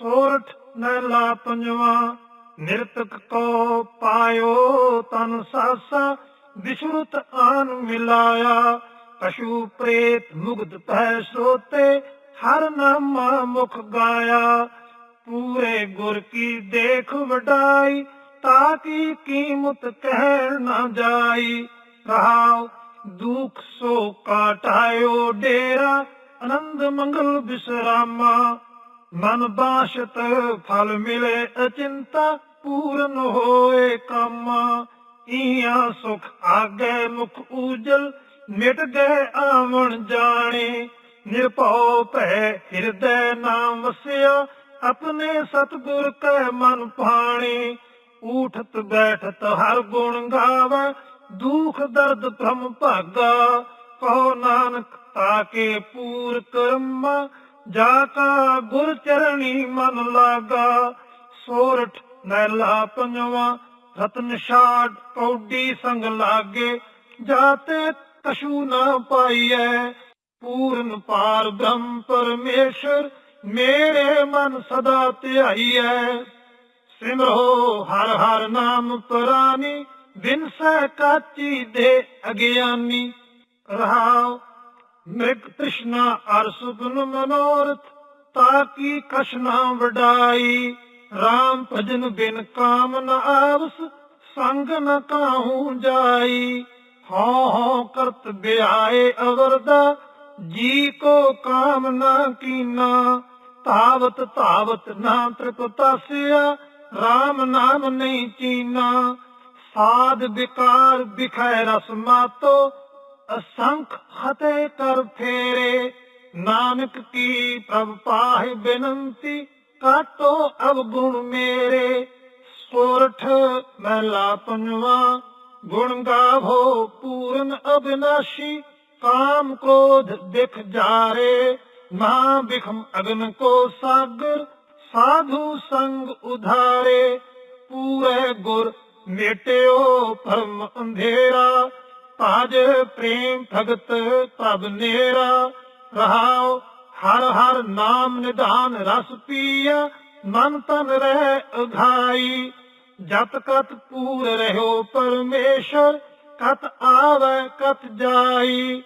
ਸੋਰਠ ਨਹਿਲਾ ਪੰਜਵਾ, ਨਿਰਤਕ ਕੋ ਪਾਇਓ ਤਨ ਸਾਸਾ ਵਿਸ਼ਰੁਤ ਆਨ ਮਿਲਾਇਆ। ਪਸ਼ੂ ਪ੍ਰੇਤ ਮੁਗਧ ਪੈ ਸੋਤੇ, ਹਰ ਨਾਮਾ ਮੁਖ ਗਾਇਆ। ਪੂਰੇ ਗੁਰ ਕੀ ਦੇਖ ਵਡਾਈ, ਤਾਂ ਕੀ ਕੀਮਤ ਕਹਿ ਨਾ ਜਾਈ। ਰਹਾਉ ਦੁਖ ਸੋ ਕਾਟਾਇਓ ਡੇਰਾ ਆਨੰਦ ਮੰਗਲ ਬਿਸਰਾਮਾ। ਮਨ ਬਾਸ਼ਤ ਫਲ ਮਿਲੇ, ਅਚਿੰਤਾ ਪੂਰਨ ਹੋਏ ਕੰਮ। ਈਆ ਸੁਖ ਆਗੇ ਮੁਖ ਉਜਲ ਮਿਟ ਗਏ ਆਵਣ ਜਾਣੇ। ਨਿਰਭਉ ਭੈ ਹਿਰਦੈ ਨਾਮ ਵਸਿਆ, ਆਪਣੇ ਸਤਿਗੁਰ ਕੈ ਮਨ ਪਾਣੀ ਉਠਤ ਬੈਠਤ ਹਰ ਗੁਣ ਗਾਵੇ, ਦੁਖ ਦਰਦ ਭ੍ਰਮ ਭਾਗਾ। ਕਹੋ ਨਾਨਕ, ਤਾਕੇ ਪੂਰ ਕਰਮਾ ਜਾ ਕਾ ਗੁਰ ਚਰਣੀ ਮਨ ਲਾਗਾ, ਸੋਰਠ ਨੈਲਾ ਪੰਜਵਾ, ਰਤਨ ਛਾੜ ਕੌਡੀ ਸੰਗ ਲਾਗੇ, ਜਾਤੇ ਕਛੂ ਨਾ ਪਾਈਐ, ਪੂਰਨ ਪਾਰ ਬ੍ਰਹਮ ਪਰਮੇਸ਼ਰ ਮੇਰੇ ਮਨ ਸਦਾ ਧਿਆਈਐ। ਸਿਮਰੋ ਹਰ ਹਰ ਨਾਮ ਪ੍ਰਾਨੀ, ਬਿਨ ਸਹਿ ਕਾਚੀ ਦੇ ਅਗਿਆਨੀ, ਰਹਾਉ ਮ੍ਰਿਗ ਤ੍ਰਿਸ਼ਨਾ ਅਰ ਸੁਪਨ ਮਨੋਰਥ, ਤਾਕੀ ਕਸ਼ਨਾ ਵਡਾਈ। RAM ਭਜਨ ਬਿਨ ਕਾਮ ਨ ਆਵਸ, ਸੰਗ ਨ ਕਾਹੂ ਜਾਈ। ਹਉ ਹਉ ਕਰਤ ਬਿਆਏ ਅਵਰਦਾ, ਜੀ ਕੋ ਕਾਮ ਨਾ ਕੀਨਾ। ਤਾਵਤ ਤਾਵਤ ਨਾ ਤ੍ਰਿਪਤਾਸਿਆ RAM ਨਾਮ ਨਹੀਂ ਚੀਨਾ। ਸਾਧ ਵਿਕਾਰ ਬਿਖੈ ਰਸ ਮਾਤੋ ਅਸੰਖ ਹਤੇ ਕਰ ਫੇਰੇ। ਨਾਨਕ ਕੀ ਪ੍ਰਭ ਪਾਹਿ ਬੇਨੰਤੀ, ਕਾਟੋ ਅਵਗੁਣ ਮੇਰੇ। ਸੋਰਠ ਮਹਿਲਾ ਪੰਜਵਾ, ਗੁਣ ਗਾਵੋ ਪੂਰਨ ਅਬਿਨਾਸ਼ੀ। ਕਾਮ ਕ੍ਰੋਧ ਬਿਖ ਜਾਰੇ, ਮਹਾ ਬਿਖਮ ਅਗਨ ਕੋ ਸਾਗਰ। ਸਾਧੂ ਸੰਗ ਉਧਾਰੇ, ਪੂਰੇ ਗੁਰ ਮੇਟਿਓ ਭਰਮ ਅੰਧੇਰਾ। ਭਾਜ ਪ੍ਰੇਮ ਭਗਤ ਪ੍ਰਭ ਨੇਰਾ ਰਹਾਉ, ਹਰ ਹਰ ਨਾਮ ਨਿਧਾਨ ਰਸ ਪੀਆ, ਮਨ ਤਨ ਰਹਿ ਅਘਾਈ। ਜਤ ਕਤ ਪੂਰ ਰਹਿਓ ਪਰਮੇਸ਼ਰ, ਕਤ ਆਵੇ ਕਤ ਜਾਈ।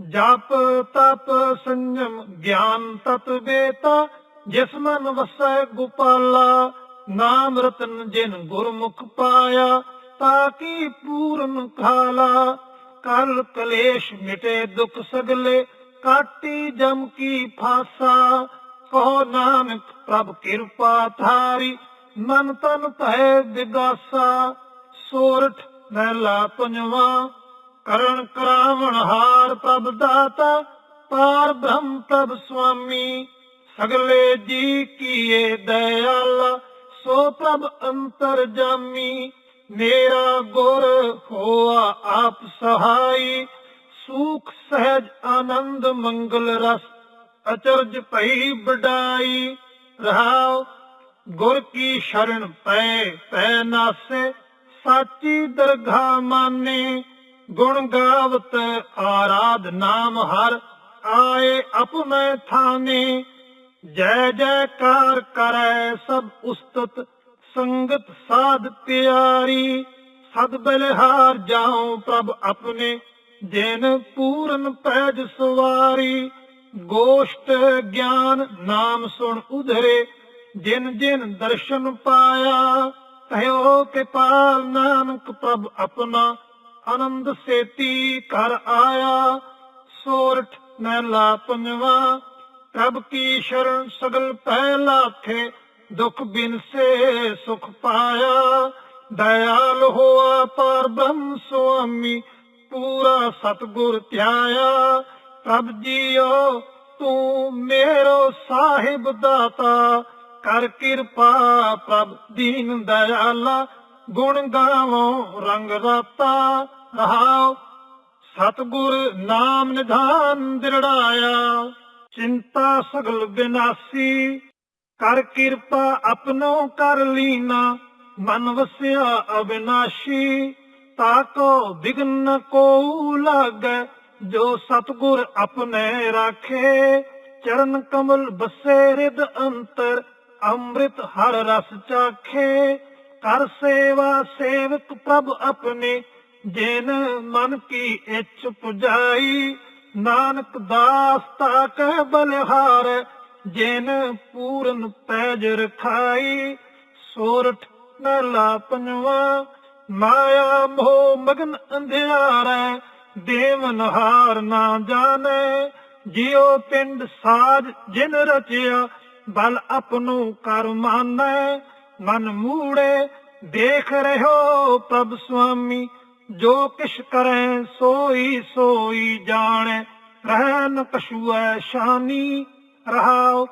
ਜਪ ਤਪ ਸੰਜਮ ਗਿਆਨ ਤਤ ਬੇਤਾ, ਜਿਸ ਮਨ ਵਸੈ ਗੁਪਾਲਾ, ਨਾਮ ਰਤਨ ਜਿਨ ਗੁਰਮੁਖ ਪਾਇਆ। ਤਾਕੀ ਪੂਰਨ ਖਾਲਾ ਕਲ ਕਲੇਸ਼ ਮਿਟੇ ਦੁਖ ਸਗਲੇ, ਕਾਟੀ ਜਮ ਕੀ ਫਾਸਾ? ਕਹੋ ਨਾਨਕ ਪ੍ਰਭ ਕਿਰਪਾ ਥਾਰੀ ਮਨ ਤਨ ਭੈ ਵਿਗਾਸਾ ਸੋਰਠ ਮਹਿਲਾ ਪੰਜਵਾ, ਕਰਨ ਕਰਾਵਣ ਹਾਰ ਪ੍ਰਭ ਦਾਤਾ, ਪਾਰ ਬ੍ਰਹਮ ਪ੍ਰਭ ਸੁਆਮੀ। ਸਗਲੇ ਜੀ ਕੀਏ ਦਇਆਲਾ, ਸੋ ਪ੍ਰਭ ਅੰਤਰ ਜਾਮੀ। ਮੇਰਾ ਗੁਰ ਹੋਆ ਆਪ ਸਹਾਈ, ਸੁਖ ਸਹਿਜ ਆਨੰਦ ਮੰਗਲ ਰਸ ਅਚਰਜ ਭਈ ਬਡਾਈ ਰਹਾਉ, ਗੁਰ ਕੀ ਸ਼ਰਨ ਪੈ ਪੈ ਨਾਸੇ, ਸਾਚੀ ਦਰਗਾ ਮਾਨੇ। ਗੁਣ ਗਾਵਤ ਆਰਾਧ ਨਾਮ ਹਰ, ਆਏ ਅਪ ਮੈਂ ਥਾਨੇ। ਜੈ ਜੈਕਾਰ ਕਰੈ ਸਭ ਉਸਤਤ ਸੰਗਤ ਸਾਧ ਪਿਆਰੀ, ਸਦ ਬਲਿਹਾਰ ਜਾਉ ਪ੍ਰਭ ਆਪਣੇ ਜਿਨ ਪੂਰਨ ਪੈਜ ਸਵਾਰੀ। ਗੋਸ਼ਟ ਗਿਆਨ ਨਾਮ ਸੁਣ ਉਧਰੇ, ਜਿਨ ਜਿਨ ਦਰਸ਼ਨ ਪਾਇਆ, ਕਹਿਓ ਕਿ ਪਾਲ ਨਾਨਕ ਪ੍ਰਭ ਆਪਣਾ। ਆਨੰਦ ਸੇਤੀ ਕਰ ਆਇਆ, ਸੋਰਠ ਮਹਿਲਾ ਪੰਜਵਾ, ਪ੍ਰਭ ਕੀ ਸ਼ਰਨ ਸਗਲ ਪਹਿਲਾ ਲਾਥੇ ਦੁਖ ਬਿਨ ਸੇ ਸੁਖ ਪਾਇਆ, ਦਇਆਲ ਹੋਆ ਪਰ ਬ੍ਰਹਮ ਸੁਆਮੀ, ਪੂਰਾ ਸਤਗੁਰ ਧਿਆਇਆ। ਪ੍ਰਭ ਜੀਓ, ਤੂੰ ਮੇਰੋ ਸਾਹਿਬ ਦਾਤਾ, ਕਰ ਕਿਰਪਾ ਪ੍ਰਭ ਦੀਨ ਦਇਆਲਾ, ਗੁਣ ਗਾਵੋ ਰੰਗ ਰਾਤਾ। ਰਹਾਉ ਸਤਗੁਰ ਨਾਮ ਨਿਧਾਨ ਦਿਰੜਾਇਆ, ਚਿੰਤਾ ਸਗਲ ਬਿਨਾਸੀ ਕਰ ਕਿਰਪਾ ਆਪਣੋ ਕਰ ਲੀਨਾ, ਮਨ ਵਸਿਆ ਅਬਿਨਾਸ਼ੀ ਤਾਕੋ ਵਿਗਨ ਕੋ ਲਾਗੈ, ਜੋ ਸਤਗੁਰ ਆਪਣੇ ਰਾਖੇ। ਚਰਨ ਕਮਲ ਬਸੇ ਰਿਦ ਅੰਤਰ, ਅੰਮ੍ਰਿਤ ਹਰ ਰਸ ਚਾਖੇ। ਕਰ ਸੇਵਾ ਸੇਵਕ ਪ੍ਰਭ ਆਪਣੇ, ਜਿਨ ਮਨ ਕੀ ਇੱਛ ਪੁਜਾਈ। ਨਾਨਕ ਦਾਸ ਤਾਕ ਬਲਿਹਾਰ ਜਿਨ ਪੂਰਨ ਪੈਜ ਰਖਾਈ ਸੋਰਠ ਮਹਿਲਾ ਪੰਜਵਾ ਮਾਇਆ ਮੋਹ ਮਗਨ ਅੰਧਿਆਰੈ ਦੇਵਨ ਹਾਰ ਨਾ ਜਾਣੈ। ਜਿਉ ਪਿੰਡ ਸਾਜ ਜਿਨ ਰਚਿਆ, ਬਲ ਆਪਣੋ ਕਰ ਮਾਨੈ। ਮਨ ਮੂੜੇ ਦੇਖ ਰਹਿਓ ਪ੍ਰਭ ਸੁਆਮੀ, ਜੋ ਕਿਛ ਕਰੈ ਸੋਈ ਸੋਈ ਜਾਣੈ। ਰਹਿ ਨ ਸ਼ਾਨੀ ਰਹਾਉ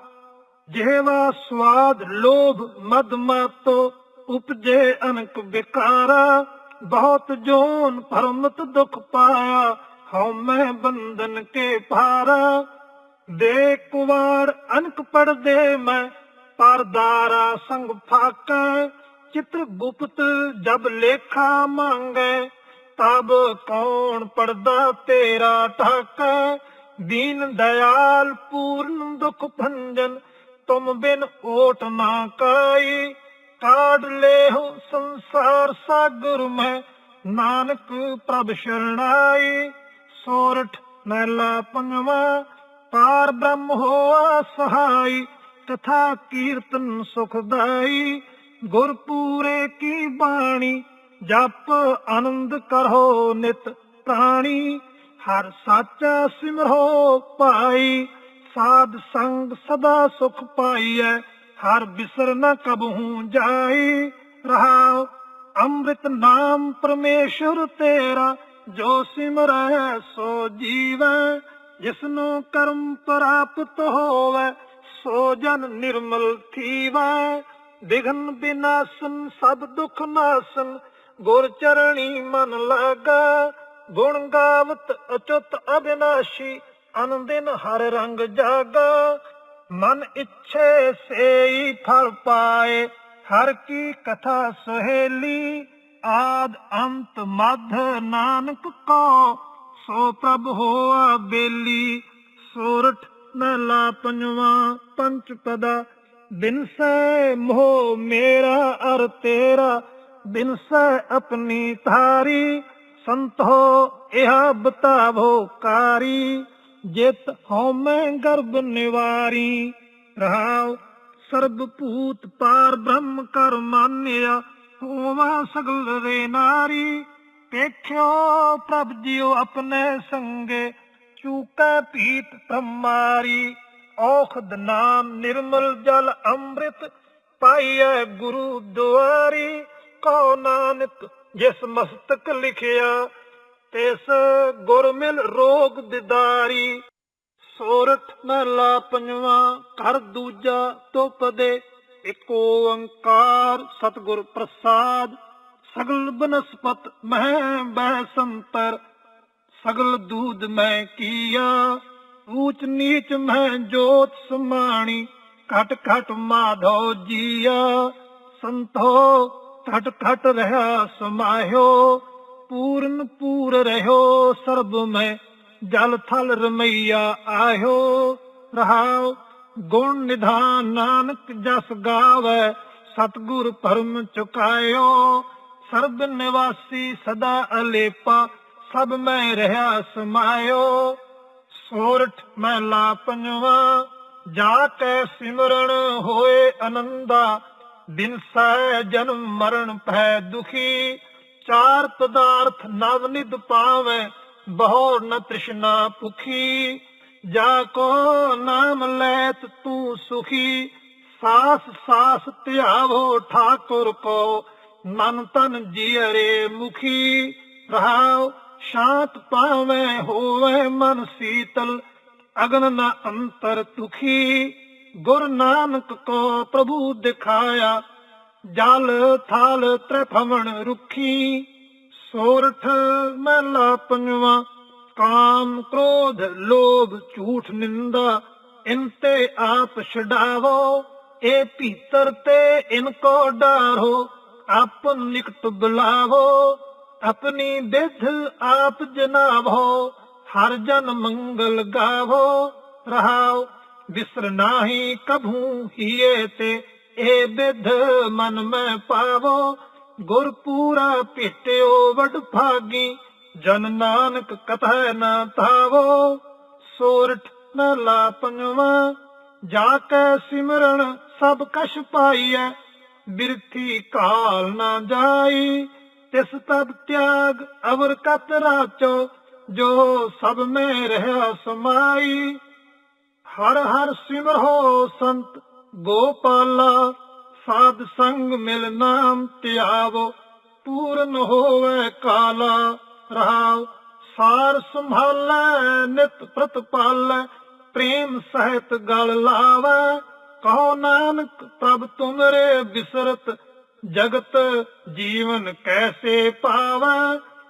ਜਿਹਵਾ ਸਵਾਦ ਲੋਭ ਮਦ ਮਾਤੋ ਉਪਜੇ ਅਨਕ ਵਿਕਾਰਾ, ਬਹੁਤ ਜੋਨ ਭਰਮਤ ਦੁਖ ਪਾਇਆ, ਹਉ ਮੈਂ ਬੰਧਨ ਕੇ ਭਾਰਾ। ਦੇ ਕੁਵਾੜ ਅਨਕ ਪੜਦੇ ਮੈਂ, ਪਰਦਾਰਾ ਸੰਗ ਫਾਕੈ, ਚਿਤ੍ਰ ਗੁਪਤ ਜਬ ਲੇਖਾ ਮੰਗੈ, ਤਬ ਕੌਣ ਪੜਦਾ ਤੇਰਾ ਠਾਕਾ ਦੀਨ ਦਇਆਲ, ਪੂਰਨ ਦੁਖ ਭੰਜਨ, ਤੁਮ ਬਿਨ ਓਟ ਨਾ ਕਾਈ। ਕਾਢ ਲੇਹੁ ਸੰਸਾਰ ਸਾਗਰ ਮੈਂ ਨਾਨਕ ਪ੍ਰਭ ਸ਼ਰਣਾਈ। ਸੋਰਠ ਮਹਿਲਾ ਪੰਜਵਾ, ਪਾਰ ਬ੍ਰਹਮ ਹੋਆ ਸਹਾਈ ਕਥਾ ਕੀਰਤਨ ਸੁਖਦਾਈ ਗੁਰ ਪੂਰੇ ਕੀ ਬਾਣੀ, ਜਪ ਆਨੰਦ ਕਰੋ ਨਿਤ ਪ੍ਰਾਣੀ। ਹਰ ਸਾਚਾ ਸਿਮਰੋ ਭਾਈ, ਸਾਧ ਸੰਗ ਸਦਾ ਸੁਖ ਪਾਈਐ, ਹਰ ਬਿਸਰ ਨ ਕਬਹੂ ਜਾਈ। ਰਹਾਉ ਅੰਮ੍ਰਿਤ ਨਾਮ ਪਰਮੇਸ਼ਰ ਤੇਰਾ, ਜੋ ਸਿਮਰੈ ਸੋ ਜੀਵੈ। ਜਿਸਨੂੰ ਕਰਮ ਪ੍ਰਾਪਤ ਹੋਵੇ, ਸੋ ਜਨ ਨਿਰਮਲ ਥੀਵੈ। ਵਿਘਨ ਬਿਨਾਸਨ ਸਭ ਦੁਖ ਨਾਸਨ, ਗੁਰ ਚਰਣੀ ਮਨ ਲਾਗਾ ਗੁਣ ਗਾਵਤ ਅਚੁੱਤ ਅਬਿਨਾਸ਼ੀ ਅਨੰਦਿਨ ਹਰ ਰੰਗ ਜਾਗਾ। ਮਨ ਇੱਛੇ ਸੇਈ ਫਲ ਪਾਏ, ਹਰ ਕੀ ਕਥਾ ਸੁਹੇਲੀ। ਆਦ ਅੰਤ ਮਧ ਨਾਨਕ ਕੋ, ਸੋ ਪ੍ਰਭ ਹੋਆ ਬੇਲੀ। ਸੋਰਠ ਮਹਿਲਾ ਪੰਜਵਾ ਪੰਚ ਪਦਾ ਬਿਨਸੈ ਮੋਹ ਮੇਰਾ ਅਰ ਤੇਰਾ ਬਿਨਸੈ ਆਪਣੀ ਧਾਰੀ। ਸੰਤੋ ਇਹ ਬਤਾਵੋ ਕਾਰੀ, ਜਿਤ ਹਉਮੈ ਗਰਭ ਨਿਵਾਰੀ। ਰਹਾਉ ਸਰਬ ਭੂਤ ਪਾਰ ਬ੍ਰਹਮ ਕਰ ਮਾਨਿਆ, ਹੋਵਾ ਸਗਲ ਰੇ ਨਾਰੀ। ਦੇਖਿਓ ਪ੍ਰਭ ਜੀਓ ਆਪਣੇ ਸੰਗੇ, ਚੂਕੈ ਪੀਤ ਪ੍ਰਮਾਰੀ ਔਖਦ ਨਾਮ ਨਿਰਮਲ ਜਲ ਅੰਮ੍ਰਿਤ ਪਾਈਐ ਗੁਰੂ ਦੁਆਰੀ। ਕੋ ਨਾਨਕ ਜਿਸ ਮਸਤਕ ਲਿਖਿਆ, ਤਿਸ ਗੁਰ ਰੋਗ ਦਿਦਾਰੀ। ਸੋਰਠ ਮਹਲਾ ਪੰਜਵਾ, ਘਰ ਦੂਜਾ ਤੁਪਦੇ, ਇੱਕ ਓੰਕਾਰ ਸਤਿਗੁਰ ਪ੍ਰਸਾਦ। ਸਗਲ ਬਨਸਪਤ ਮਹਿ ਬੈ ਸੰਤਰ ਸਗਲ ਦੂਧ ਮੈਂ ਕੀਆ। ਊਚ ਨੀਚ ਮੈਂ ਜੋਤ ਸਮਾਣੀ, ਘਟ ਘਟ ਮਾਧੋ ਜੀਆ। ਸੰਤੋ ਘਟ ਘਟ ਰਹਾ ਸਮਾਹਿਓ ਪੂਰਨ ਪੂਰ ਰਹਿਓ ਸਰਬ ਮੈਂ, ਜਲ ਥਲ ਰਮਈਆ ਆਇਓ। ਰਹਾਉ ਗੁਣ ਨਿਧਾਨ ਨਾਨਕ ਜਸ ਗਾਵੇ, ਸਤਗੁਰ ਪਰਮ ਚੁਕਾਇਓ। ਸਰਬ ਨਿਵਾਸੀ ਸਦਾ ਅਲੇਪਾ, ਸਭ ਮੈਂ ਰਹਾ ਸਮਾਇਓ। ਸੋਰਠ ਮਹਿਲਾ ਪੰਜਵਾ, ਜਾ ਕੇ ਸਿਮਰਨ ਹੋਏ ਅਨੰਦਾ ਬਿਨ ਜਨਮ ਮਰਨ ਭੈ ਦੁਖੀ, ਚਾਰ ਪਦਾਰਥ ਨਵ ਨਿਦ ਪਾਵੇ ਬਹੁ ਨ ਤ੍ਰਿਸ਼ਨਾ ਭੁਖੀ। ਜਾ ਕੋ ਨਾਮ ਲੈਤ ਤੂੰ ਸੁਖੀ, ਸਾਸ ਸਾਸ ਧਿਆਵੋ ਠਾਕੁਰ ਕੋ, ਮਨ ਤਨ ਜੀਅਰੇ ਮੁਖੀ। ਰਹਾਉ ਸ਼ਾਂਤ ਪਾਵੇ, ਹੋਵੇ ਮਨ ਸੀਤਲ, ਅਗਨ ਨ ਅੰਤਰ ਦੁਖੀ। ਗੁਰ ਨਾਨਕ ਕੋ ਪ੍ਰਭੂ ਦਿਖਾਇਆ, ਜਲ ਥਾਲ ਤ੍ਰਿਭਵਨ ਰੁਖੀ, ਸੋਰਠ ਮਹਿਲਾ ਪੰਜਵਾ, ਕਾਮ ਕ੍ਰੋਧ ਲੋਭ ਝੂਠ ਨਿੰਦਾ, ਇਨ ਤੇ ਆਪ ਛਡਾਵੋ, ਇਹ ਭੀਤਰ ਤੇ ਇਨਕੋ ਡਾਰੋ ਆਪਨ ਨਿਕਟ ਬੁਲਾਵੋ, ਆਪਣੀ ਵਿਧ ਆਪ ਜਨਾਵੋ, ਹਰ ਜਨ ਮੰਗਲ ਗਾਵੋ ਰਹਾਉ ਵਿਸਰ ਨਾਹੀ ਕਭੂ ਹੀਏ ਤੇ, ਇਹ ਵਿਧ ਮਨ ਮੈਂ ਪਾਵੋ, ਗੁਰ ਪੂਰਾ ਭੇਟਿਓ ਵਡ ਭਾਗੀ, ਜਨ ਨਾਨਕ ਕਥੈ ਨਾ ਧਾਵੋ, ਸੋਰਠ ਮਹਲਾ ਪੰਜਵਾਂ, ਜਾ ਕੈ ਸਿਮਰਨ ਸਭ ਕਛ ਪਾਈਐ, ਬਿਰਥੀ ਕਾਲ ਨਾ ਜਾਈ, ਤਿਸ ਤਬ ਤਿਆਗ ਅਵਰ ਕਤ ਰਾਚੋ, ਜੋ ਸਭ ਮੈਂ ਰਹਾ ਸਮਾਈ। ਹਰ ਹਰ ਸਿਮਰੋ ਸੰਤ ਗੋਪਾਲਾ, ਸਾਧ ਸੰਗ ਮਿਲ ਨਾਮ ਧਿਆਵੋ, ਪੂਰਨ ਹੋਵੇ ਕਾਲਾ ਰਹਾਉ, ਸਾਰ ਸੰਭਾਲੈ ਨਿਤ ਪ੍ਰਤਪਾਲੈ, ਪ੍ਰੇਮ ਸਹਿਤ ਗਲ ਲਾਵੈ, ਕਹੋ ਨਾਨਕ ਪ੍ਰਭ ਤੁਮਰੇ ਬਿਸਰਤ, ਜਗਤ ਜੀਵਨ ਕੈਸੇ ਪਾਵੈ